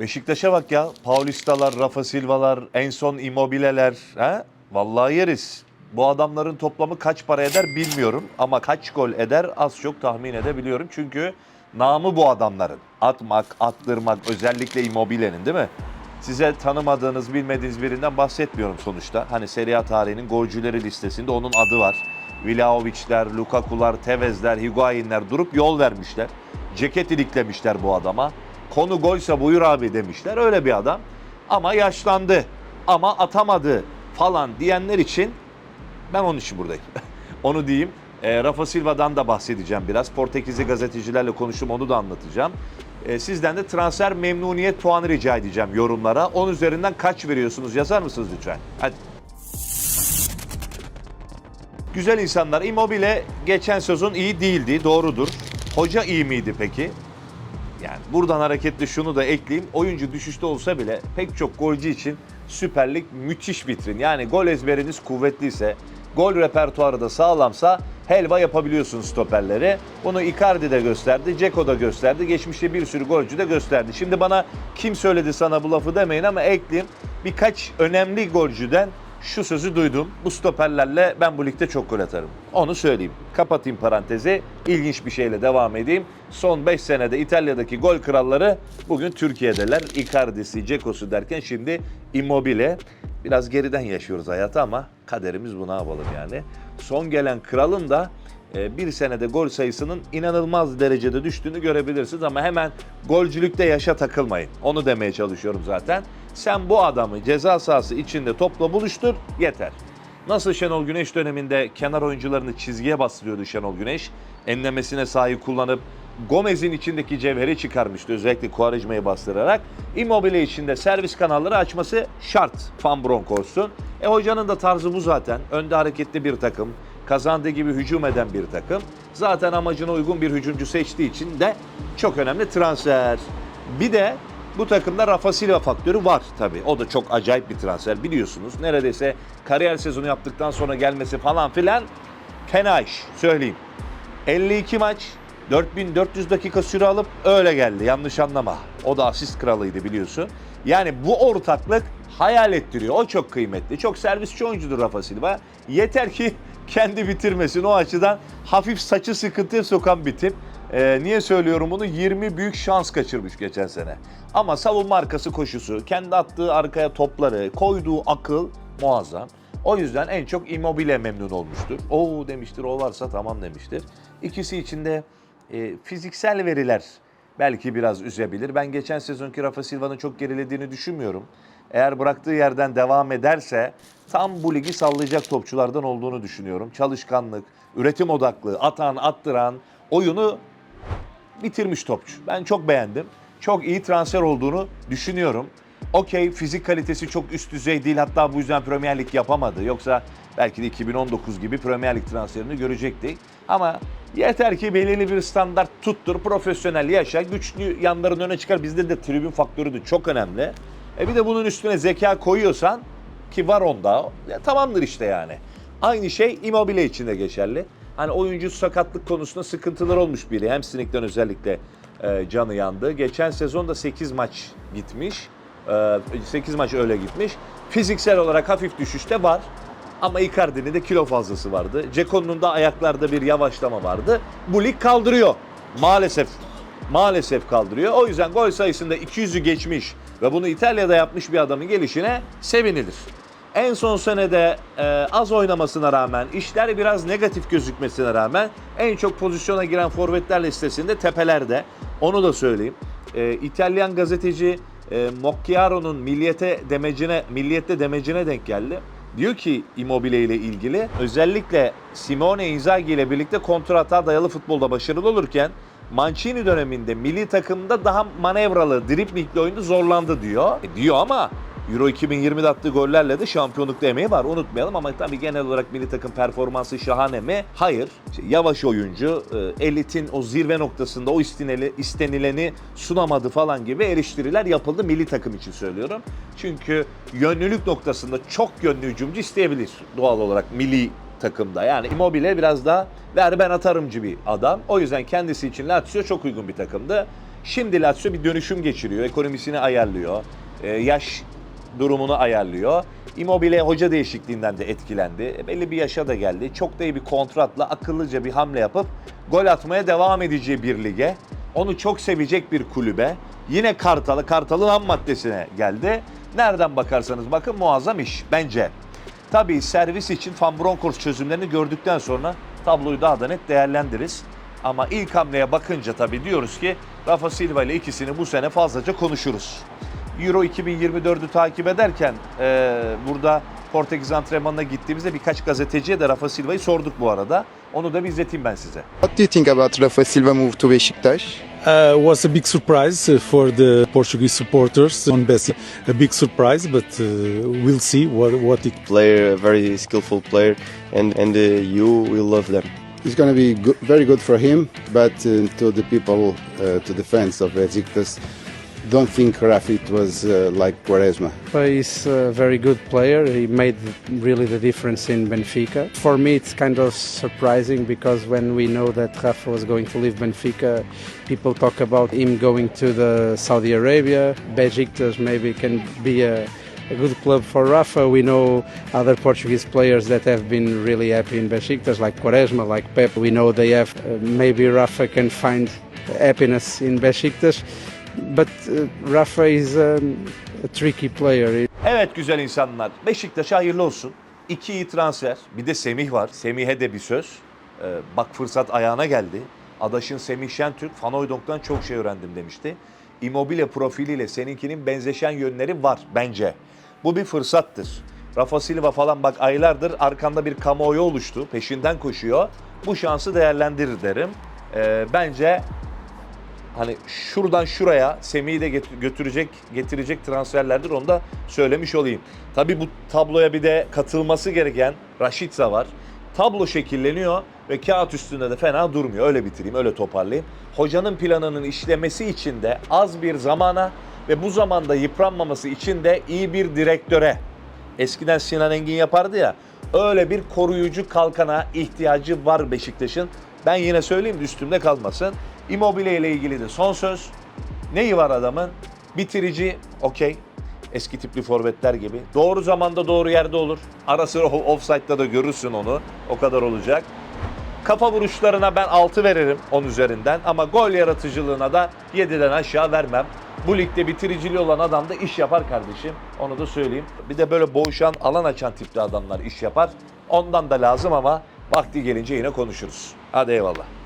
Beşiktaş'a bak ya. Paulistalar, Rafa Silva'lar, en son Immobile'ler. He? Vallahi yeriz. Bu adamların toplamı kaç para eder bilmiyorum. Ama kaç gol eder az çok tahmin edebiliyorum. Çünkü namı bu adamların. Atmak, attırmak özellikle Immobile'nin değil mi? Size tanımadığınız, bilmediğiniz birinden bahsetmiyorum sonuçta. Hani Serie A tarihinin golcüleri listesinde onun adı var. Vlahovic'ler, Lukaku'lar, Tevez'ler, Higuain'ler durup yol vermişler. Ceket iliklemişler bu adama. Konu golse buyur abi demişler. Öyle bir adam. Ama yaşlandı. Ama atamadı falan diyenler için ben onun için buradayım. onu diyeyim. E, Rafa Silva'dan da bahsedeceğim biraz. Portekizli gazetecilerle konuştum onu da anlatacağım. E, sizden de transfer memnuniyet puanı rica edeceğim yorumlara. 10 üzerinden kaç veriyorsunuz yazar mısınız lütfen? Hadi. Güzel insanlar. Immobile geçen sezon iyi değildi. Doğrudur. Hoca iyi miydi peki? Yani buradan hareketle şunu da ekleyeyim. Oyuncu düşüşte olsa bile pek çok golcü için Süper Lig müthiş vitrin. Yani gol ezberiniz kuvvetliyse, gol repertuarı da sağlamsa helva yapabiliyorsunuz stoperleri. Bunu Icardi de gösterdi, Ceko da gösterdi. Geçmişte bir sürü golcü de gösterdi. Şimdi bana kim söyledi sana bu lafı demeyin ama ekleyeyim. Birkaç önemli golcüden şu sözü duydum. Bu stoperlerle ben bu ligde çok gol atarım. Onu söyleyeyim. Kapatayım parantezi. İlginç bir şeyle devam edeyim. Son 5 senede İtalya'daki gol kralları bugün Türkiye'deler. Icardi'si, Ceko'su derken şimdi Immobile. Biraz geriden yaşıyoruz hayatı ama kaderimiz bu ne yapalım yani. Son gelen kralın da e, bir senede gol sayısının inanılmaz derecede düştüğünü görebilirsiniz ama hemen golcülükte yaşa takılmayın. Onu demeye çalışıyorum zaten. Sen bu adamı ceza sahası içinde topla buluştur yeter. Nasıl Şenol Güneş döneminde kenar oyuncularını çizgiye bastırıyordu Şenol Güneş. Enlemesine sahayı kullanıp Gomez'in içindeki cevheri çıkarmıştı özellikle Quaresma'yı bastırarak. Immobile içinde servis kanalları açması şart Van Bronckhorst'un. E hocanın da tarzı bu zaten. Önde hareketli bir takım, kazandığı gibi hücum eden bir takım. Zaten amacına uygun bir hücumcu seçtiği için de çok önemli transfer. Bir de bu takımda Rafa Silva faktörü var tabii. O da çok acayip bir transfer biliyorsunuz. Neredeyse kariyer sezonu yaptıktan sonra gelmesi falan filan fena iş söyleyeyim. 52 maç 4400 dakika süre alıp öyle geldi. Yanlış anlama. O da asist kralıydı biliyorsun. Yani bu ortaklık hayal ettiriyor. O çok kıymetli. Çok servisçi oyuncudur Rafa Silva. Yeter ki kendi bitirmesin. O açıdan hafif saçı sıkıntıya sokan bir tip. Ee, niye söylüyorum bunu? 20 büyük şans kaçırmış geçen sene. Ama savunma arkası koşusu, kendi attığı arkaya topları, koyduğu akıl muazzam. O yüzden en çok Immobile memnun olmuştur. Oo demiştir, o varsa tamam demiştir. İkisi içinde e, fiziksel veriler belki biraz üzebilir. Ben geçen sezonki Rafa Silva'nın çok gerilediğini düşünmüyorum. Eğer bıraktığı yerden devam ederse tam bu ligi sallayacak topçulardan olduğunu düşünüyorum. Çalışkanlık, üretim odaklı, atan, attıran, oyunu bitirmiş topçu. Ben çok beğendim. Çok iyi transfer olduğunu düşünüyorum. Okey fizik kalitesi çok üst düzey değil hatta bu yüzden Premier Lig yapamadı. Yoksa belki de 2019 gibi Premier Lig transferini görecektik. Ama yeter ki belirli bir standart tuttur, profesyonel yaşa, güçlü yanların öne çıkar. Bizde de tribün faktörü de çok önemli. E bir de bunun üstüne zeka koyuyorsan ki var onda ya tamamdır işte yani. Aynı şey Immobile için de geçerli. Hani oyuncu sakatlık konusunda sıkıntılar olmuş biri. Hamstring'den özellikle e, canı yandı. Geçen sezon da 8 maç gitmiş. E, 8 maç öyle gitmiş. Fiziksel olarak hafif düşüşte var. Ama Icardi'nin de kilo fazlası vardı. Ceko'nun da ayaklarda bir yavaşlama vardı. Bu lig kaldırıyor. Maalesef. Maalesef kaldırıyor. O yüzden gol sayısında 200'ü geçmiş ve bunu İtalya'da yapmış bir adamın gelişine sevinilir. En son senede e, az oynamasına rağmen, işler biraz negatif gözükmesine rağmen en çok pozisyona giren forvetler listesinde tepelerde. Onu da söyleyeyim. E, İtalyan gazeteci e, Mocchiaro'nun milliyete demecine, milliyette demecine denk geldi. Diyor ki Immobile ile ilgili özellikle Simone Inzaghi ile birlikte kontrata dayalı futbolda başarılı olurken Mancini döneminde milli takımda daha manevralı, driblingli oyunda zorlandı diyor. E diyor ama Euro 2020'de attığı gollerle de şampiyonlukta emeği var. Unutmayalım ama tabii genel olarak milli takım performansı şahane mi? Hayır. İşte yavaş oyuncu, e, elitin o zirve noktasında o istineli, istenileni sunamadı falan gibi eleştiriler yapıldı milli takım için söylüyorum. Çünkü yönlülük noktasında çok yönlü hücumcu isteyebilir doğal olarak milli takımda. Yani Immobile biraz daha ver ben atarımcı bir adam. O yüzden kendisi için Lazio çok uygun bir takımdı. Şimdi Lazio bir dönüşüm geçiriyor. Ekonomisini ayarlıyor. e, yaş durumunu ayarlıyor. Immobile hoca değişikliğinden de etkilendi. E, belli bir yaşa da geldi. Çok da iyi bir kontratla akıllıca bir hamle yapıp gol atmaya devam edeceği bir lige. Onu çok sevecek bir kulübe. Yine Kartal'ı, Kartal'ın ham maddesine geldi. Nereden bakarsanız bakın muazzam iş bence. Tabii servis için Van Bronckhorst çözümlerini gördükten sonra tabloyu daha da net değerlendiririz. Ama ilk hamleye bakınca tabii diyoruz ki Rafa Silva ile ikisini bu sene fazlaca konuşuruz. Euro 2024'ü takip ederken e, burada Portekiz antrenmanına gittiğimizde birkaç gazeteciye de Rafa Silva'yı sorduk bu arada. Onu da bir izleteyim ben size. What do you think about Rafa Silva move to Beşiktaş? Uh, was a big surprise for the Portuguese supporters on Bessie. A big surprise, but uh, we'll see what what it player, a very skillful player, and and uh, you will love them. It's going to be good, very good for him, but uh, to the people, uh, to the fans of Besiktas, don't think Rafit was uh, like Quaresma. He's a very good player. He made really the difference in Benfica. For me, it's kind of surprising because when we know that Rafa was going to leave Benfica, people talk about him going to the Saudi Arabia. Besiktas maybe can be a, a good club for Rafa. We know other Portuguese players that have been really happy in Besiktas, like Quaresma, like Pep. We know they have. Uh, maybe Rafa can find happiness in Besiktas. But uh, Rafa is um, a tricky player. Evet güzel insanlar. Beşiktaş'a hayırlı olsun. İki iyi transfer. Bir de Semih var. Semih'e de bir söz. Ee, bak fırsat ayağına geldi. Adaşın Semih Şentürk, Fanoydong'dan çok şey öğrendim demişti. Immobile profiliyle seninkinin benzeşen yönleri var bence. Bu bir fırsattır. Rafa Silva falan bak aylardır arkanda bir kamuoyu oluştu. Peşinden koşuyor. Bu şansı değerlendirir derim. Ee, bence hani şuradan şuraya Semih'i de götürecek, getirecek transferlerdir onu da söylemiş olayım. Tabii bu tabloya bir de katılması gereken Raşitsa var. Tablo şekilleniyor ve kağıt üstünde de fena durmuyor. Öyle bitireyim, öyle toparlayayım. Hocanın planının işlemesi için de az bir zamana ve bu zamanda yıpranmaması için de iyi bir direktöre. Eskiden Sinan Engin yapardı ya. Öyle bir koruyucu kalkana ihtiyacı var Beşiktaş'ın. Ben yine söyleyeyim de üstümde kalmasın. Immobile ile ilgili de son söz. Neyi var adamın? Bitirici, okey. Eski tipli forvetler gibi. Doğru zamanda doğru yerde olur. Ara sıra offside'da da görürsün onu. O kadar olacak. Kafa vuruşlarına ben 6 veririm 10 üzerinden ama gol yaratıcılığına da 7'den aşağı vermem. Bu ligde bitiriciliği olan adam da iş yapar kardeşim. Onu da söyleyeyim. Bir de böyle boğuşan, alan açan tipli adamlar iş yapar. Ondan da lazım ama vakti gelince yine konuşuruz. Hadi eyvallah.